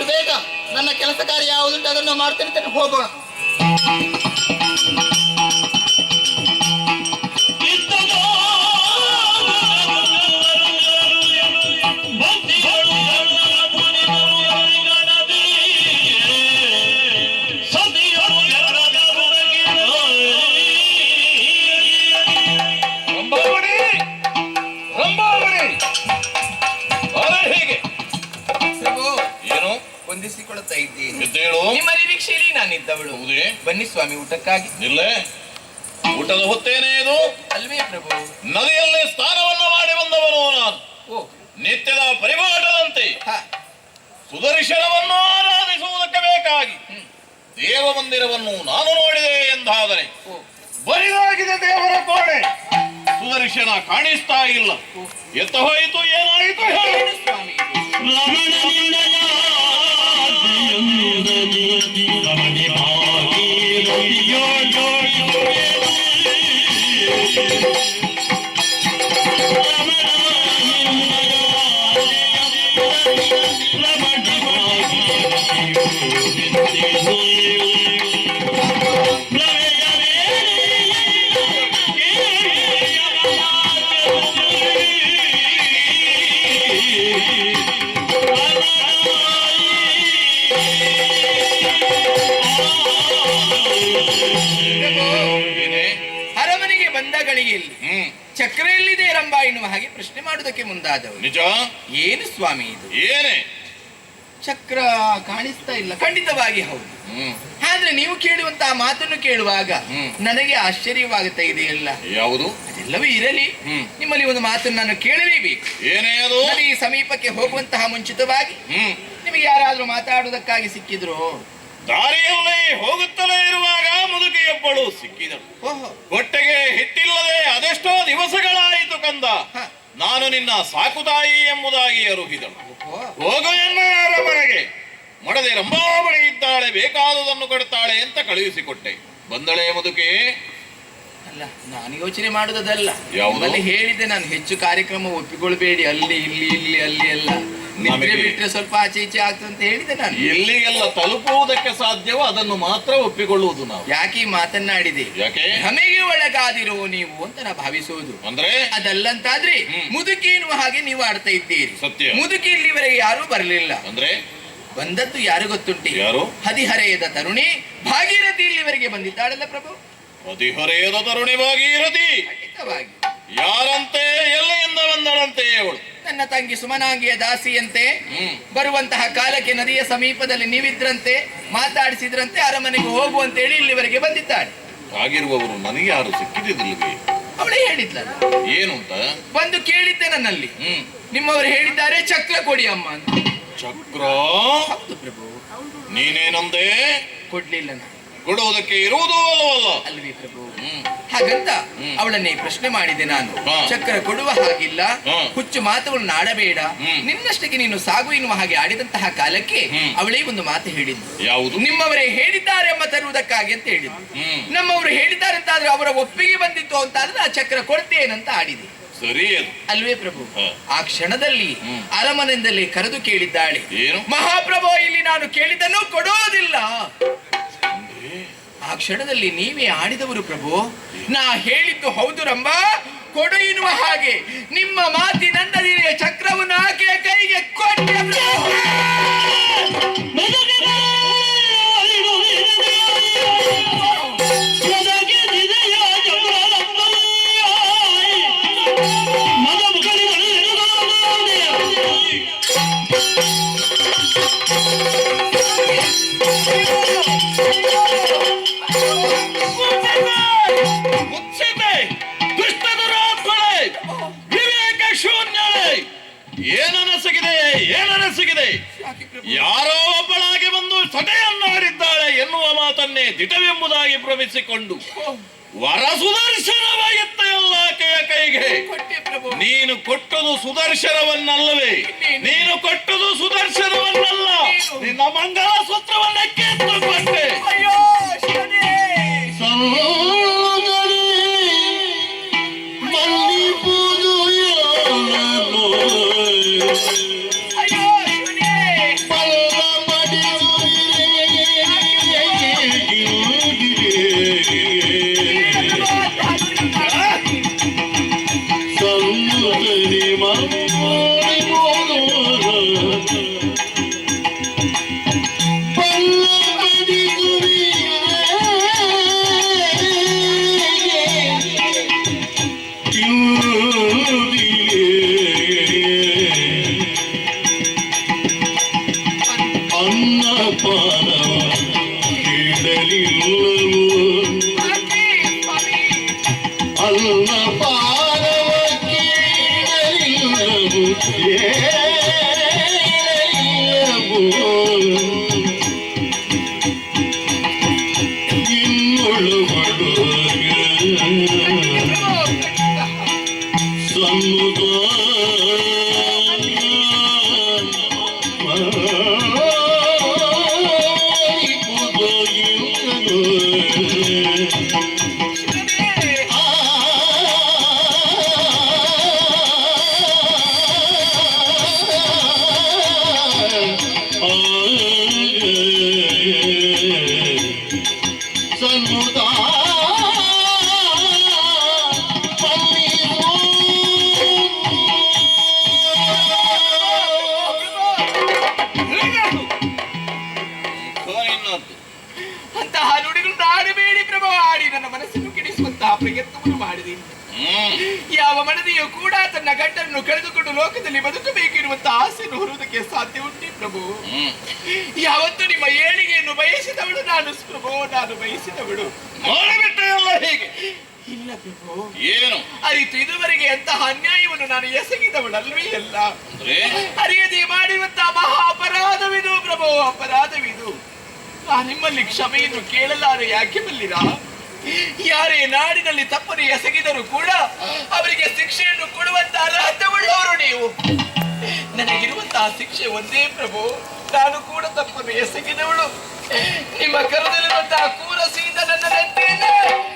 ಆದಷ್ಟು ಬೇಗ ನನ್ನ ಕೆಲಸ ಕಾರ್ಯ ಯಾವುದುಂಟು ಅದನ್ನು ಮಾಡ್ತೇನೆ ತನಕ ಹೋಗೋಣ. ಹೊಂದಿಸಿಕೊಳ್ಳುತ್ತಾ ಇದ್ದೀನಿ ಎದ್ದೇಳು ನಿಮ್ಮ ನಿರೀಕ್ಷೆಯಲ್ಲಿ ನಾನಿದ್ದವಳು ಹೌದೇ. ಬನ್ನಿ ಸ್ವಾಮಿ ಊಟಕ್ಕಾಗಿ. ನಿಲ್ಲೆ. ಊಟದ ಹೊತ್ತೇನೆ ಇದು. ಅಲ್ವೇ ಪ್ರಭು. ನದಿಯಲ್ಲಿ ಸ್ನಾನವನ್ನು ಮಾಡಿ ಬಂದವನು ನಾನು. ಓ. ನಿತ್ಯದ ಪರಿಪಾಠದಂತೆ. ಹ. ಸುದರ್ಶನವನ್ನು ಆರಾಧಿಸುವುದಕ್ಕೆ ಬೇಕಾಗಿ. ದೇವ ಮಂದಿರವನ್ನು ನಾನು ನೋಡಿದೆ ಎಂದಾದರೆ. ಓ. ಬರಿದಾಗಿದೆ ದೇವರ ಕೋಣೆ. ಸುದರ್ಶನ ಕಾಣಿಸ್ತಾ ಇಲ್ಲ. ಎತ್ತ ಹೋಯಿತು ಏನಾಯಿತು ಹೇಳು. ಸ್ವಾಮಿ? ಏನೇ? ಅರಮನೆಗೆ ಬಂದ ಗಳಿಗೆಯಲ್ಲಿ ಚಕ್ರ ಎಲ್ಲಿದೆ ರಂಬ ಎನ್ನುವ ಹಾಗೆ ಪ್ರಶ್ನೆ ಮಾಡುವುದಕ್ಕೆ ಮುಂದಾದವರು ನಿಜ ಏನು ಸ್ವಾಮಿ ಇದು ಏನೇ ಚಕ್ರ ಕಾಣಿಸ್ತಾ ಇಲ್ಲ ಖಂಡಿತವಾಗಿ ಹೌದು ಆದ್ರೆ ನೀವು ಕೇಳುವಂತಹ ಮಾತನ್ನು ಕೇಳುವಾಗ. ನನಗೆ ಆಶ್ಚರ್ಯವಾಗುತ್ತಾ ಇದೆಯಲ್ಲ ಯಾವುದು ಅದೆಲ್ಲವೂ ಇರಲಿ ನಿಮ್ಮಲ್ಲಿ ಒಂದು ಮಾತನ್ನು ನಾನು ಕೇಳಲೇಬೇಕು ಏನೇ ನದಿ ಸಮೀಪಕ್ಕೆ ಹೋಗುವಂತಹ ಮುಂಚಿತವಾಗಿ ನಿಮಗೆ ಯಾರಾದ್ರೂ ಮಾತಾಡುವುದಕ್ಕಾಗಿ ಸಿಕ್ಕಿದ್ರು ದಾರಿಯಲ್ಲಿ ಹೋಗುತ್ತಲೇ ಇರುವಾಗ ಮುದುಕಿಯೊಬ್ಬಳು ಸಿಕ್ಕಿದಳು. ಹೊಟ್ಟೆಗೆ ಹಿಟ್ಟಿಲ್ಲದೆ ಅದೆಷ್ಟೋ ದಿವಸಗಳಾಯಿತು ಕಂದ. ನಾನು ನಿನ್ನ ಸಾಕುತಾಯಿ ಎಂಬುದಾಗಿ ಅರುಹಿದಳು. ಹೋಗು ಎನ್ನ ಮನೆಗೆ ಮಡದೆ ರಂಭಾವಳಿ ಇದ್ದಾಳೆ ಬೇಕಾದುದನ್ನು ಕೊಡ್ತಾಳೆ ಅಂತ ಕಳುಹಿಸಿಕೊಟ್ಟೆ. ಬಂದಳೆ ಮುದುಕಿ. ಅಲ್ಲ ನಾನು ಯೋಚನೆ ಮಾಡುವುದಲ್ಲ ಯಾವುದಲ್ಲಿ ಹೇಳಿದೆ ನಾನು ಹೆಚ್ಚು ಕಾರ್ಯಕ್ರಮ ಒಪ್ಪಿಕೊಳ್ಬೇಡಿ. ಅಲ್ಲಿ ಇಲ್ಲಿ ಇಲ್ಲಿ ಅಲ್ಲಿ ಎಲ್ಲ. ನಮಗೆ- ಬಿಟ್ಟರೆ ಸ್ವಲ್ಪ ಆಚೆ ಈಚೆ ಆಗ್ತದೆ ಅಂತ ಹೇಳಿದೆ ನಾನು. ಎಲ್ಲಿಗೆಲ್ಲ ತಲುಪುವುದಕ್ಕೆ ಸಾಧ್ಯವೋ ಅದನ್ನು ಮಾತ್ರ ಒಪ್ಪಿಕೊಳ್ಳುವುದು ನಾವು. ಯಾಕೆ ಮಾತನ್ನಾಡಿದೆ? ಯಾಕೆ? ಒಳ್ಳೆ ಒಳಗಾದಿರೋ ನೀವು ಅಂತ ನಾ ಭಾವಿಸುವುದು. ಅಂದ್ರೆ? ಅದಲ್ಲಂತಾದ್ರೆ. ಮುದುಕಿ ಎನ್ನುವ ಹಾಗೆ ನೀವು ಆಡ್ತಾ ಇದ್ದೀರಿ. ಸತ್ಯ. ಮುದುಕಿ ಇಲ್ಲಿವರೆಗೆ ಯಾರೂ ಬರಲಿಲ್ಲ. ಅಂದ್ರೆ? ಬಂದದ್ದು ಯಾರು ಗೊತ್ತುಂಟೆ? ಯಾರು? ಹದಿಹರೆಯದ ತರುಣಿ ಭಾಗೀರಥಿ ಇಲ್ಲಿವರೆಗೆ ಬಂದಿದ್ದಾಳಲ್ಲ ಪ್ರಭು? ಹದಿಹರೆಯದ ತರುಣಿ ಭಾಗೀರಥಿ. ಖಂಡಿತವಾಗಿ. ಯಾರಂತೆ ಎಲ್ಲಿಂದ ಬಂದಳಂತೆ ಅವಳು? ನನ್ನ ತಂಗಿ ಸುಮನಾಂಗಿಯ ದಾಸಿಯಂತೆ ಬರುವಂತಹ ಕಾಲಕ್ಕೆ ನದಿಯ ಸಮೀಪದಲ್ಲಿ ನೀವಿದ್ರಂತೆ ಮಾತಾಡಿಸಿದ್ರಂತೆ ಅರಮನೆಗೆ ಹೋಗುವಂತೇಳಿ ಇಲ್ಲಿವರೆಗೆ ಬಂದಿದ್ದಾಳೆ. ಆಗಿರುವವರು ನನಗೆ ಯಾರು ಸಿಕ್ಕಿದಿಲ್ವೇ ಅವಳೇ ಹೇಳಿದ್ಲ ಏನು ಅಂತ ಬಂದು ಕೇಳಿದ್ದೆ ನನ್ನಲ್ಲಿ. ನಿಮ್ಮವರು ಹೇಳಿದ್ದಾರೆ ಚಕ್ರ ಕೊಡಿ ಅಮ್ಮ ಅಂತ. ಚಕ್ರ? ಹೌದು ಪ್ರಭು. ನೀನೇನಂದೆ? ಕೊಡ್ಲಿಲ್ಲ ನಾನು. ಕೊಡುವುದಕ್ಕೆ ಇರುವುದು ಅಲ್ಲವಲ್ಲ. ಅಲ್ವಿ ಪ್ರಭು. ಹ್ಮ್. ಹಾಗಂತ ಅವಳನ್ನೇ ಪ್ರಶ್ನೆ ಮಾಡಿದೆ ನಾನು. ಚಕ್ರ ಕೊಡುವ ಹಾಗಿಲ್ಲ. ಹುಚ್ಚು ಮಾತುಗಳನ್ನು ಆಡಬೇಡ. ನಿನ್ನಷ್ಟಕ್ಕೆ ನೀನು ಸಾಗು ಎನ್ನುವ ಹಾಗೆ ಆಡಿದಂತಹ ಕಾಲಕ್ಕೆ ಅವಳೇ ಒಂದು ಮಾತು ಹೇಳಿದ್ದು. ಯಾವುದು? ನಿಮ್ಮವರೇ ಹೇಳಿದ್ದಾರೆ ಎಂಬ ತರುವುದಕ್ಕಾಗಿ ಅಂತ ಹೇಳಿದ್ದು. ನಮ್ಮವರು ಹೇಳಿದ್ದಾರೆ ಅಂತ ಆದ್ರೆ ಅವರ ಒಪ್ಪಿಗೆ ಬಂದಿತ್ತು ಅಂತ ಆದ್ರೆ ಆ ಚಕ್ರ ಕೊಡ್ತೇನಂತ ಆಡಿದೆ. ಸರಿ ಅಲ್ವೇ ಪ್ರಭು? ಆ ಕ್ಷಣದಲ್ಲಿ. ಅರಮನೆಯಿಂದಲೇ ಕರೆದು ಕೇಳಿದ್ದಾಳೆ. ಮಹಾಪ್ರಭು ಇಲ್ಲಿ ನಾನು ಕೇಳಿದನ್ನು ಕೊಡೋದಿಲ್ಲ ಆ ಕ್ಷಣದಲ್ಲಿ ನೀವೇ ಆಡಿದವರು ಪ್ರಭು. ನಾ ಹೇಳಿದ್ದು ಹೌದು ರಂಬ ಕೊಡು ಎನ್ನುವ ಹಾಗೆ. ನಿಮ್ಮ ಮಾತಿನಂದದಿರೆ ಚಕ್ರವನ್ನು ಆಕೆಯ ಕೈಗೆ ಕೊಟ್ಟೆ. ದಿಟವೆಂಬುದಾಗಿ ಭ್ರಮಿಸಿಕೊಂಡು ವರ ಆಕೆಯ ಕೈಗೆ ನೀನು ಕೊಟ್ಟದು ಸುದರ್ಶನವನ್ನಲ್ಲವೇ. ನೀನು ಅಂತಹ ನುಡಿಗಳನ್ನು ಆಡಬೇಡಿ ಪ್ರಭು ಆಡಿ ನನ್ನ ಮನಸ್ಸನ್ನು ಕೆಡಿಸುವಂತಹ ಪ್ರಯತ್ನವನ್ನು ಮಾಡಿದೆ. ಯಾವ ಮನದಿಯು ಕೂಡ ತನ್ನ ಗಂಡನ್ನು ಕಳೆದುಕೊಂಡು ಲೋಕದಲ್ಲಿ ಬದುಕಬೇಕಿರುವಂತಹ ಆಸೆಯನ್ನು ಹೊರುವುದಕ್ಕೆ ಸಾಧ್ಯ ಉಂಟಿ ಪ್ರಭು. ಯಾವತ್ತು ನಿಮ್ಮ ಏಳಿಗೆಯನ್ನು ಬಯಸಿದವಳು ನಾನು ಪ್ರಭು ನಾನು ಬಯಸಿದವಳು. ಹೇಗೆ? ಇಲ್ಲ ಪ್ರಭು. ಏನು? ಅರಿತು ಇದುವರೆಗೆ ಎಂತಹ ಅನ್ಯಾಯವನ್ನು ನಾನು ಎಸಗಿದವಳಲ್ವೇ ಅಲ್ಲ. ಅಂದ್ರೆ? ಅರಿಯದೆ ಮಾಡಿರುವಂತಹ ಮಹಾ ಅಪರಾಧವಿದು ಪ್ರಭು ಅಪರಾಧವಿದು. ನಾ ನಿಮ್ಮಲ್ಲಿ ಕ್ಷಮೆಯನ್ನು ಕೇಳಲಾರೆ ಯಾಕೆ ಬಲ್ಲಿರಾ ಯಾರೇ ನಾಡಿನಲ್ಲಿ ತಪ್ಪನ್ನು ಎಸಗಿದರೂ ಕೂಡ ಅವರಿಗೆ ಶಿಕ್ಷೆಯನ್ನು ಕೊಡುವಂತಹ ಅರ್ಹತೆಯುಳ್ಳವರು ನೀವು. ನನಗಿರುವಂತಹ ಶಿಕ್ಷೆ ಒಂದೇ ಪ್ರಭು. ನಾನು ಕೂಡ ತಪ್ಪನ್ನು ಎಸಗಿದವಳು. ನಿಮ್ಮ ಕರದಲ್ಲಿರುವಂತಹ ಕೂರ ಸೀದ ನನ್ನ ನೆತ್ತೆಯನ್ನು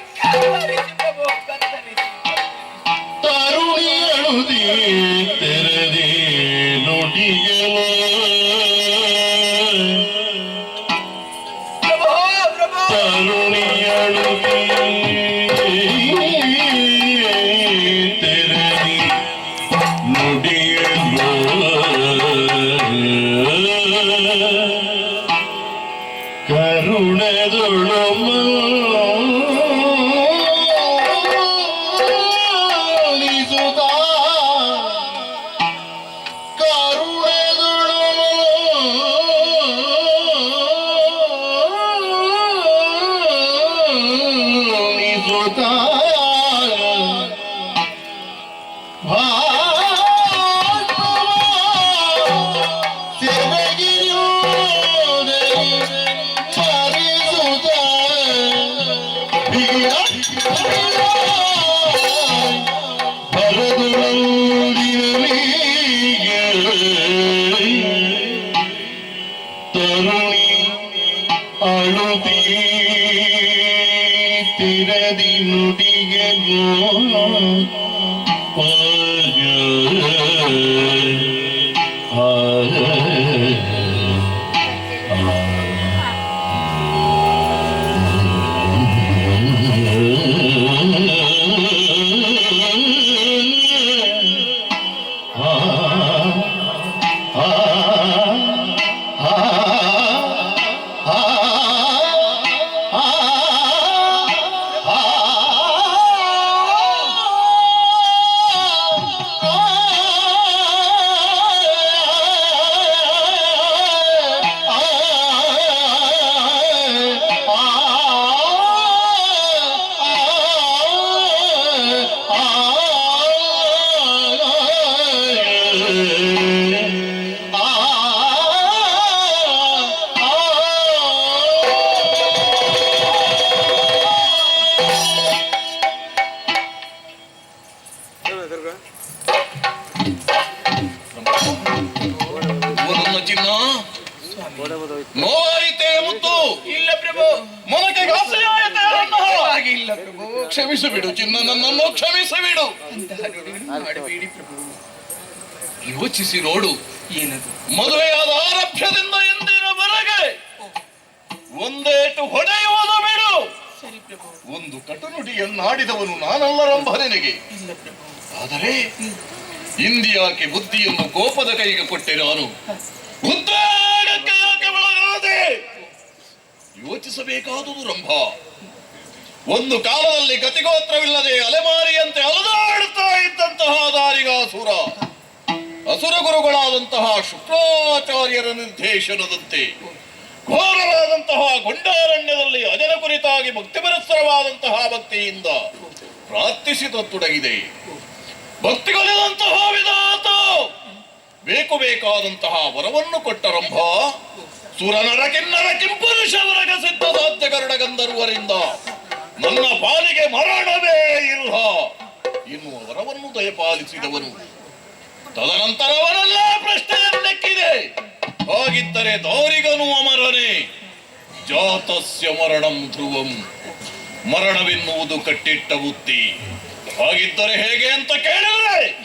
ಯೋಚಿಸಿ ನೋಡು. ಏನದು? ಮದುವೆಯಾದ ಆರಭ್ಯದಿಂದ ಎಂದಿನವರೆಗೆ ಒಂದೇಟು ಹೊಡೆಯುವುದು ಬಿಡು. ಒಂದು ಕಟುನುಡಿಯನ್ನಾಡಿದವನು ನಾನಲ್ಲ ರಂಭ ನಿನಗೆ ಆದರೆ ಇಂದಿಯಾಕೆ ಬುದ್ಧಿಯನ್ನು ಕೋಪದ ಕೈಗೆ ಕೊಟ್ಟೆ ನಾನು. ಯೋಚಿಸಬೇಕಾದುದು ರಂಭ. ಒಂದು ಕಾಲದಲ್ಲಿ ಗತಿಗೋತ್ರವಿಲ್ಲದೆ ಅಲೆಮಾರಿಯಂತೆ ಅಲದಾಡುತ್ತಾ ಇದ್ದಂತಹ ದಾರಿಗಾಸುರ. ಅಸುರ ಗುರುಗಳಾದಂತಹ ಶುಕ್ರಾಚಾರ್ಯರ ನಿರ್ದೇಶನದಂತೆ ಘೋರವಾದಂತಹ ಗೊಂಡಾರಣ್ಯದಲ್ಲಿ ಅಜನ ಕುರಿತಾಗಿ ಭಕ್ತಿಪರಸ್ಪರವಾದಂತಹ ಭಕ್ತಿಯಿಂದ ಪ್ರಾರ್ಥಿಸಿದೊತ್ತೊಡಗಿದೆ ಭಕ್ತಿಗಳಿದಂತಹ ವಿಧಾತ, ಬೇಕು ಬೇಕಾದಂತಹ ವರವನ್ನು ಕೊಟ್ಟ ರಂಭ ಸುರನರ ಕಿನ್ನರ ಕಿಂಪುರುಷವರಗ ಸಿದ್ಧ ಸಾಧ್ಯ ಗರುಡ ಗಂಧರ್ವರಿಂದ ನನ್ನ ಪಾಲಿಗೆ ಮರಣವೇ ಇಲ್ಲ ಎನ್ನುವ ವರವನ್ನು ದಯಪಾಲಿಸಿದವನು ತದನಂತರ ಅವರೆಲ್ಲ ಪ್ರಶ್ನೆಯನ್ನೆಕ್ಕಿದೆ ಹಾಗಿದ್ದರೆ ದೌರಿಗನು ಅಮರನೆ. ಜಾತಸ್ಯ ಮರಣಂ ಧ್ರುವಂ. ಮರಣವೆನ್ನುವುದು ಕಟ್ಟಿಟ್ಟ ಬುತ್ತಿ ಹಾಗಿದ್ದರೆ ಹೇಗೆ ಅಂತ ಕೇಳಿದರೆ,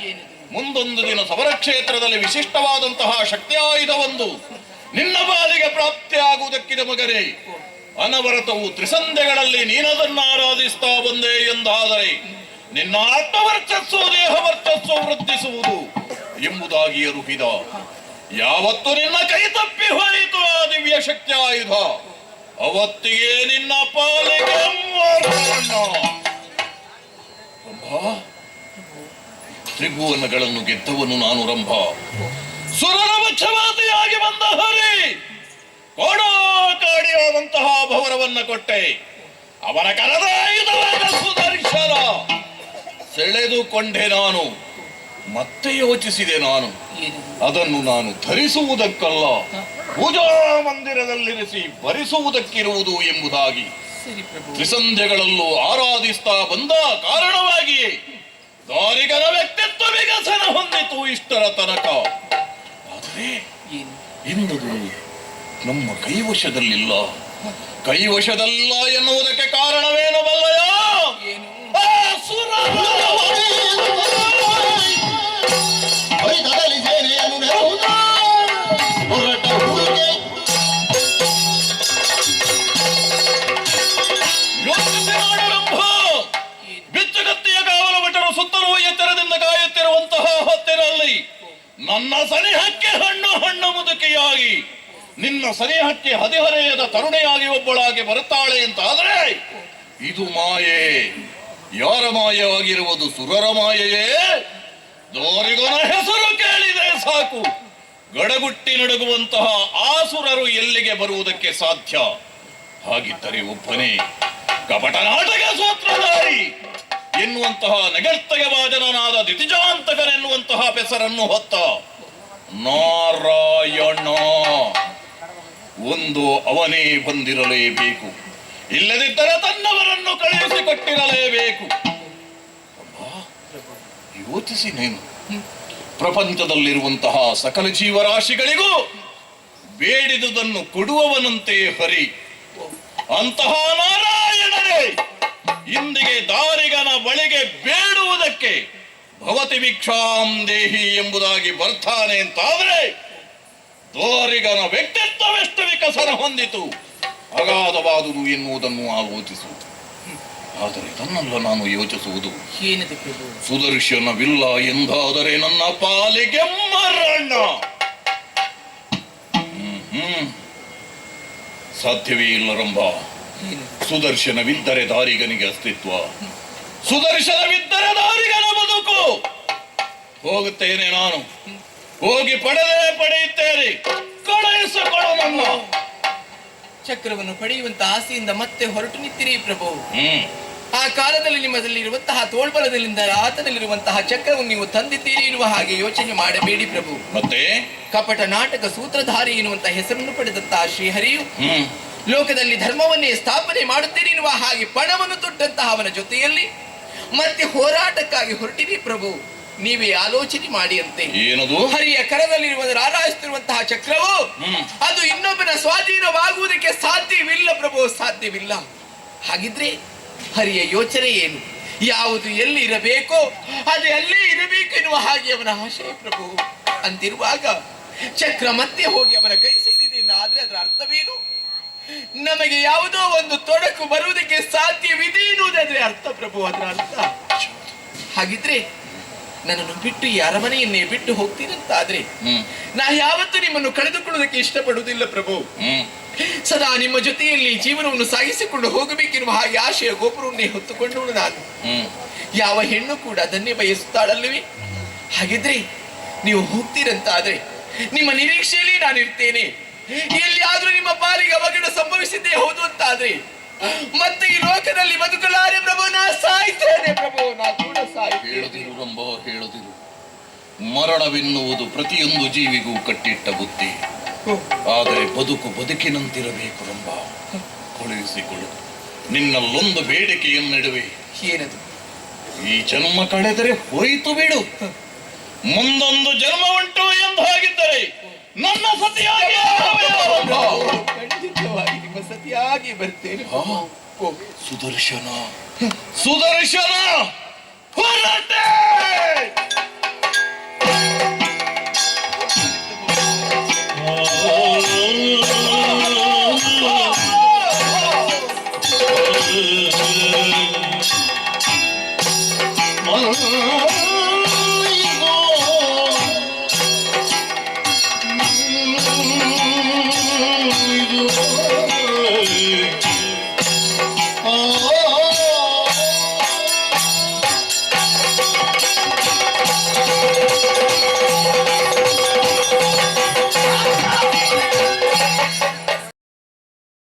ಮುಂದೊಂದು ದಿನ ಸಮರಕ್ಷೇತ್ರದಲ್ಲಿ ವಿಶಿಷ್ಟವಾದಂತಹ ಶಕ್ತಿ ಆಯುಧವೊಂದು ನಿನ್ನ ಬಾಲಿಗೆ ಪ್ರಾಪ್ತಿಯಾಗುವುದಕ್ಕಿದೆ ಮಗನೇ. ಅನವರತವು ತ್ರಿಸಂಧೆಗಳಲ್ಲಿ ನೀನದನ್ನು ಆರಾಧಿಸ್ತಾ ಬಂದೆ ಎಂದಾದರೆ, ನಿನ್ನ ಆತ್ಮವರ್ಚಸ್ಸು ದೇಹ ವರ್ಚಸ್ಸು ವೃದ್ಧಿಸುವುದು. ಎಂಬುದಾಗಿ ರೂಪಿದ ಯಾವತ್ತು ನಿನ್ನ ಕೈ ತಪ್ಪಿ ಹೋಯಿತು ದಿವ್ಯ ಶಕ್ತಿ ಆಯುಧ. ಅವತ್ತಿಗೆ ನಿನ್ನ ಪಾಲಿಗೆ ತ್ರಿಭುವನಗಳನ್ನು ಗೆದ್ದವನು ನಾನು, ರಂಭ. ಸುರನ ಬಂದ ಹರಿ ಕೋಡಾಕಾಡಿಯಾದಂತಹ ಭವರವನ್ನ ಕೊಟ್ಟೆ. ಅವನ ಕರದ ಆಯುಧವಾದ ಸೆಳೆದುಕೊಂಡೆ ನಾನು. ಮತ್ತೆ ಯೋಚಿಸಿದೆ ನಾನು. ಅದನ್ನು ನಾನು ಧರಿಸುವುದಕ್ಕಲ್ಲ. ಪೂಜಾ ಮಂದಿರದಲ್ಲಿರಿಸಿ ಭರಿಸುವುದಕ್ಕಿರುವುದು ಎಂಬುದಾಗಿ ತ್ರಿಸಂಧ್ಯಗಳಲ್ಲೂ ಆರಾಧಿಸ್ತಾ ಬಂದ ಕಾರಣವಾಗಿಯೇ ದಾರಿಗರ ವ್ಯಕ್ತಿತ್ವ ವಿಕಸನ ಹೊಂದಿತು ಇಷ್ಟರ ತನಕ. ಆದರೆ ಇಂದು ನಮ್ಮ ಕೈವಶದಲ್ಲಿಲ್ಲ. ಕೈವಶದಲ್ಲ ಎನ್ನುವುದಕ್ಕೆ ಕಾರಣವೇನು ಬಲ್ಲಯ ನನ್ನ ಸನಿಹಕ್ಕೆ ಹಣ್ಣು ಹಣ್ಣು ಮುದುಕಿಯಾಗಿ, ನಿನ್ನ ಸನಿಹಕ್ಕೆ ಹದಿಹರೆಯದ ತರುಣೆಯಾಗಿ ಒಬ್ಬಳಾಗಿ ಬರುತ್ತಾಳೆ ಅಂತ ಆದ್ರೆ ಇದು ಮಾಯೆ. ಯಾರ ಮಾಯವಾಗಿರುವುದು ಸುರರ ಮಾಯೆಯೇ? ದೋರಿಗನ ಹೆಸರು ಕೇಳಿದೆ ಸಾಕು. ಗಡಗುಟ್ಟಿ ನಡುಗುವಂತಹ ಆಸುರರು ಎಲ್ಲಿಗೆ ಬರುವುದಕ್ಕೆ ಸಾಧ್ಯ? ಹಾಗಿದ್ದರೆ ಒಬ್ಬನೇ ಕಪಟ ನಾಟಕ ಸೂತ್ರಧಾರಿ ಎನ್ನುವಂತಹ ನಗರ್ತಯ ವಾದನನಾದ ದಿತಿಜಾಂತಕನೆನ್ನುವಂತಹ ಬೆಸರನ್ನು ಹೊತ್ತ ನಾರಾಯಣ, ಒಂದು ಅವನೇ ಬಂದಿರಲೇಬೇಕು. ಇಲ್ಲದಿದ್ದರೆ ತನ್ನವರನ್ನು ಕಳುಹಿಸಿಕೊಟ್ಟಿರಲೇಬೇಕು. ಯೋಚಿಸಿ ನೀನು. ಪ್ರಪಂಚದಲ್ಲಿರುವಂತಹ ಸಕಲ ಜೀವರಾಶಿಗಳಿಗೂ ಬೇಡಿದುದನ್ನು ಕೊಡುವವನಂತೆ ಹರಿ. ಅಂತಹ ನಾರಾಯಣರೇ ಇಂದಿಗೆ ದಾರಿಗನ ಬಳಿಗೆ ಬೇಡುವುದಕ್ಕೆ ಭವತಿ ಭಿಕ್ಷಾಂ ದೇಹಿ ಎಂಬುದಾಗಿ ಬರ್ತಾನೆ ಅಂತಾದ್ರೆ ದೋರಿಗನ ವ್ಯಕ್ತಿತ್ವವೆಷ್ಟು ವಿಕಸನ ಹೊಂದಿತು? ಅಗಾಧವಾದುದು ಎನ್ನುವುದನ್ನು ಆಲೋಚಿಸು. ಆದರೆ ತನ್ನಲ್ಲ ನಾನು ಯೋಚಿಸುವುದು. ಸುದರ್ಶನವಿಲ್ಲ ಎಂದಾದರೆ ನನ್ನ ಪಾಲಿಗೆ ಮರಣ. ಸಾಧ್ಯವೇ ಇಲ್ಲರಂಬ. ಸುದರ್ಶನವಿದ್ದರೆ ದಾರಿಗನಿಗೆ ಅಸ್ತಿತ್ವ. ಸುದರ್ಶನವಿದ್ದರೆ ದಾರಿಗನ ಬದುಕು. ಹೋಗುತ್ತೇನೆ ನಾನು. ಹೋಗಿ ಪಡೆದೇ ಪಡೆಯುತ್ತೇನೆ. ಕಳುಹಿಸಿಕೊಡು ನನ್ನ. ಚಕ್ರವನ್ನು ಪಡೆಯುವಂತ ಆಸೆಯಿಂದ ಮತ್ತೆ ಹೊರಟು ನಿಂತಿರಿ ಪ್ರಭು. ಆ ಕಾಲದಲ್ಲಿ ನಿಮ್ಮದಲ್ಲಿರುವಂತಹ ತೋಳ್ಬಲದಲ್ಲಿಂದ ಆತನಲ್ಲಿರುವಂತಹ ಚಕ್ರವನ್ನು ನೀವು ತಂದಿದ್ದೀರಿ ಇರುವ ಹಾಗೆ ಯೋಚನೆ ಮಾಡಬೇಡಿ ಪ್ರಭು. ಮತ್ತೆ? ಕಪಟ ನಾಟಕ ಸೂತ್ರಧಾರಿ ಎನ್ನುವಂತಹ ಹೆಸರನ್ನು ಪಡೆದಂತಹ ಶ್ರೀಹರಿಯು ಲೋಕದಲ್ಲಿ ಧರ್ಮವನ್ನೇ ಸ್ಥಾಪನೆ ಮಾಡುತ್ತೀರಿ ಎನ್ನುವ ಹಾಗೆ ಪಣವನ್ನು ತೊಟ್ಟಂತಹ ಅವನ ಜೊತೆಯಲ್ಲಿ ಮತ್ತೆ ಹೋರಾಟಕ್ಕಾಗಿ ಹೊರಟಿರಿ ಪ್ರಭು. ನೀವೇ ಆಲೋಚನೆ ಮಾಡಿ ಅಂತೆ. ಏನದು? ಹರಿಯ ಕರದಲ್ಲಿರುವ ರಾರಾಯಿಸುತ್ತಿರುವಂತಹ ಚಕ್ರವು. ಅದು ಇನ್ನೊಬ್ಬನ ಸ್ವಾಧೀನವಾಗುವುದಕ್ಕೆ ಸಾಧ್ಯವಿಲ್ಲ ಪ್ರಭು ಸಾಧ್ಯವಿಲ್ಲ. ಹಾಗಿದ್ರೆ ಹರಿಯ ಯೋಚನೆ ಏನು? ಯಾವುದು ಎಲ್ಲಿ ಇರಬೇಕೋ ಅದು ಎಲ್ಲಿ ಇರಬೇಕು ಎನ್ನುವ ಹಾಗೆ ಅವನ ಆಶಯ ಪ್ರಭು. ಅಂತಿರುವಾಗ ಚಕ್ರ ಮತ್ತೆ ಹೋಗಿ ಅವನ ಕೈ ಸೇರಿದೆ. ಆದ್ರೆ ಅದರ ಅರ್ಥವೇನು? ನಮಗೆ ಯಾವುದೋ ಒಂದು ತೊಡಕು ಬರುವುದಕ್ಕೆ ಸಾಧ್ಯವಿದೆ ಎನ್ನುವುದಾದ್ರೆ ಅರ್ಥ ಪ್ರಭು ಅದರ ಅರ್ಥ. ಹಾಗಿದ್ರೆ ನನ್ನನ್ನು ಬಿಟ್ಟು ಈ ಅರಮನೆಯನ್ನೇ ಬಿಟ್ಟು ಹೋಗ್ತೀರಂತ ಆದ್ರೆ ನಾ ಯಾವತ್ತೂ ನಿಮ್ಮನ್ನು ಕಳೆದುಕೊಳ್ಳುವುದಕ್ಕೆ ಇಷ್ಟಪಡುವುದಿಲ್ಲ ಪ್ರಭು. ಸದಾ ನಿಮ್ಮ ಜೊತೆಯಲ್ಲಿ ಜೀವನವನ್ನು ಸಾಗಿಸಿಕೊಂಡು ಹೋಗಬೇಕಿರುವ ಹಾಗೆ ಆಶಯ ಗೋಪುರವನ್ನೇ ಹೊತ್ತುಕೊಂಡು ನಾನು. ಯಾವ ಹೆಣ್ಣು ಕೂಡ ಅದನ್ನೇ ಬಯಸುತ್ತಾಳಲ್ಲವೇ? ಹಾಗಿದ್ರೆ ನೀವು ಹೋಗ್ತೀರಂತಾದ್ರೆ ನಿಮ್ಮ ನಿರೀಕ್ಷೆಯಲ್ಲಿ ನಾನು ಇರ್ತೇನೆ ಎಲ್ಲಿಯಾದ್ರೂ ನಿಮ್ಮ ಪಾಲಿಗೆ ಅವಘಡ ಸಂಭವಿಸಿದ್ದೇ ಹೌದು ಅಂತಾದ್ರೆ ಮತ್ತೆ ಈ ಲೋಕದಲ್ಲಿ ಬದುಕಲಾರೆ ಪ್ರಭು ನಾ ಸಾಯ್ತೇನೆ ಪ್ರಭು ನಾ ಕೂಡ ಸಾಯ್ತೇನೆ. ಹೇಳುದಿರು ರಂಭ ಹೇಳದಿರು. ಮರಣವೆನ್ನುವುದು ಪ್ರತಿಯೊಂದು ಜೀವಿಗೂ ಕಟ್ಟಿಟ್ಟ ಬುದ್ಧಿ. ಆದರೆ ಬದುಕು ಬದುಕಿನಂತಿರಬೇಕು ರಂಭ. ಕಳುಹಿಸಿಕೊಳ್ಳು ನಿನ್ನಲ್ಲೊಂದು ಬೇಡಿಕೆಯನ್ನಿಡುವೆ ಏನದು? ಈ ಜನ್ಮ ಕಳೆದರೆ ಹೋಯಿತು ಬಿಡು. ಮುಂದೊಂದು ಜನ್ಮ ಉಂಟು ಎಂದು ಹಾಗಿದ್ದರೆ ನನ್ನ ಸತಿಯಾಗಿ? ಖಂಡಿತವಾಗಿ ನಿಮ್ಮ ಸತಿಯಾಗಿ ಬರ್ತೇನೆ? ಸುದರ್ಶನ ಸುದರ್ಶನ ಹೊರಟೆ